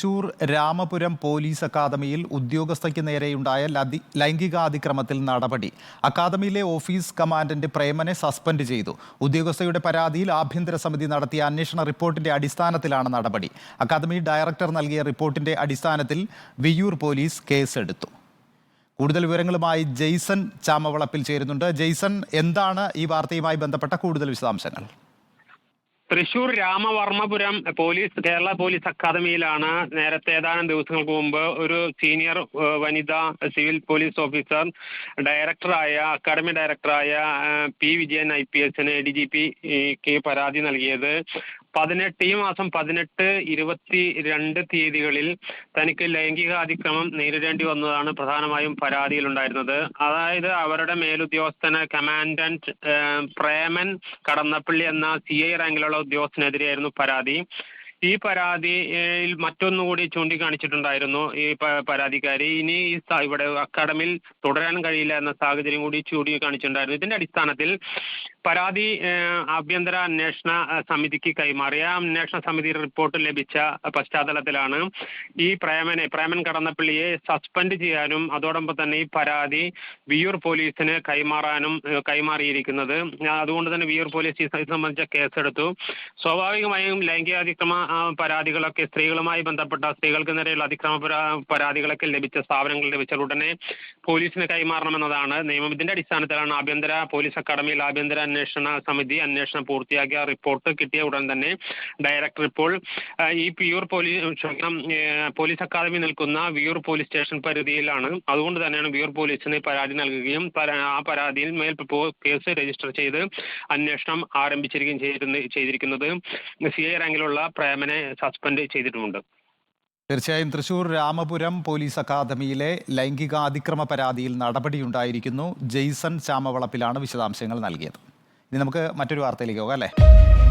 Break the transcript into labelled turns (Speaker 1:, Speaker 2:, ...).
Speaker 1: Thrissur Ramapuram police അക്കാദമിയിൽ ഉദ്യോഗസ്ഥയ്ക്ക് നേരെയുണ്ടായ ലൈംഗികാതിക്രമത്തിൽ നടപടി അക്കാദമിയിലെ ഓഫീസ് കമാൻഡന്റ് പ്രേമനെ സസ്പെൻഡ് ചെയ്തു ഉദ്യോഗസ്ഥയുടെ പരാതിയിൽ ആഭ്യന്തര സമിതി നടത്തിയ അന്വേഷണ റിപ്പോർട്ടിന്റെ അടിസ്ഥാനത്തിലാണ് നടപടി അക്കാദമി ഡയറക്ടർ നൽകിയ റിപ്പോർട്ടിന്റെ അടിസ്ഥാനത്തിൽ വിയൂർ പോലീസ് കേസെടുത്തു കൂടുതൽ വിവരങ്ങളുമായി ജെയ്സൺ ചാമവളപ്പിൽ ചേരുന്നുണ്ട് ജെയ്സൺ എന്താണ് ഈ വാർത്തയുമായി ബന്ധപ്പെട്ട കൂടുതൽ വിശദാംശങ്ങൾ
Speaker 2: തൃശൂർ രാമവർമ്മപുരം പോലീസ് കേരള പോലീസ് അക്കാദമിയിലാണ് നേരത്തെ ഏതാനും ദിവസങ്ങൾക്ക് മുമ്പ് ഒരു സീനിയർ വനിതാ സിവിൽ പോലീസ് ഓഫീസർ ഡയറക്ടറായ അക്കാദമി ഡയറക്ടറായ പി വിജയൻ ഐ പി എസിന് ഡി ജി പിക്ക് പരാതി നൽകിയത് പതിനെട്ട് ഈ മാസം പതിനെട്ട് ഇരുപത്തി രണ്ട് തീയതികളിൽ തനിക്ക് ലൈംഗിക അതിക്രമം നേരിടേണ്ടി വന്നതാണ് പ്രധാനമായും പരാതിയിൽ ഉണ്ടായിരുന്നത് അതായത് അവരുടെ മേലുദ്യോഗസ്ഥന് കമാൻഡന്റ് പ്രേമൻ കടന്നപ്പള്ളി എന്ന സി ഐ റാങ്കിലുള്ള ഉദ്യോഗസ്ഥനെതിരെയായിരുന്നു പരാതി ഈ പരാതിയിൽ മറ്റൊന്നുകൂടി ചൂണ്ടിക്കാണിച്ചിട്ടുണ്ടായിരുന്നു ഈ പരാതിക്കാരി ഇനി ഈ ഇവിടെ അക്കാഡമിയിൽ തുടരാൻ കഴിയില്ല എന്ന സാഹചര്യം കൂടി ചൂണ്ടിക്കാണിച്ചിട്ടുണ്ടായിരുന്നു ഇതിന്റെ അടിസ്ഥാനത്തിൽ പരാതി ആഭ്യന്തര അന്വേഷണ സമിതിക്ക് കൈമാറിയ അന്വേഷണ സമിതി റിപ്പോർട്ട് ലഭിച്ച പശ്ചാത്തലത്തിലാണ് ഈ പ്രേമനെ പ്രേമൻ കടന്നപ്പള്ളിയെ സസ്പെൻഡ് ചെയ്യാനും അതോടൊപ്പം തന്നെ ഈ പരാതി വിയൂർ പോലീസിന് കൈമാറാനും കൈമാറിയിരിക്കുന്നത് അതുകൊണ്ട് തന്നെ വിയൂർ പോലീസ് ഇത് സംബന്ധിച്ച കേസെടുത്തു സ്വാഭാവികമായും ലൈംഗികാതിക്രമ പരാതികളൊക്കെ സ്ത്രീകളുമായി ബന്ധപ്പെട്ട സ്ത്രീകൾക്ക് നേരെയുള്ള അതിക്രമ പരാതികളൊക്കെ ലഭിച്ച സ്ഥാപനങ്ങൾ ലഭിച്ച ഉടനെ പോലീസിന് കൈമാറണമെന്നതാണ് നിയമം ഇതിന്റെ അടിസ്ഥാനത്തിലാണ് ആഭ്യന്തര പോലീസ് അക്കാദമിയിൽ ആഭ്യന്തര അന്വേഷണ സമിതി അന്വേഷണം പൂർത്തിയാക്കിയ റിപ്പോർട്ട് കിട്ടിയ ഉടൻ തന്നെ ഡയറക്ടർ ഇപ്പോൾ ഈ പിയൂർ പോലീസ് പോലീസ് അക്കാദമി നിൽക്കുന്ന വിയൂർ പോലീസ് സ്റ്റേഷൻ പരിധിയിലാണ് അതുകൊണ്ട് തന്നെയാണ് വിയൂർ പോലീസിന് പരാതി നൽകുകയും ആ പരാതിയിൽ മേൽ കേസ് രജിസ്റ്റർ ചെയ്ത് അന്വേഷണം ആരംഭിച്ചിരിക്കുകയും ചെയ്തിരുന്ന ചെയ്തിരിക്കുന്നത് സി ഐ റാങ്കിലുള്ള പ്രേമ ചെയർമാനെ സസ്പെൻഡ് ചെയ്തിട്ടുമുണ്ട്
Speaker 1: തീർച്ചയായും തൃശൂർ രാമപുരം പോലീസ് അക്കാദമിയിലെ ലൈംഗികാതിക്രമ പരാതിയിൽ നടപടിയുണ്ടായിരിക്കുന്നു ജെയ്സൺ ചാമവളപ്പിലാണ് വിശദാംശങ്ങൾ നൽകിയത് ഇനി നമുക്ക് മറ്റൊരു വാർത്തയിലേക്ക് പോകാം അല്ലേ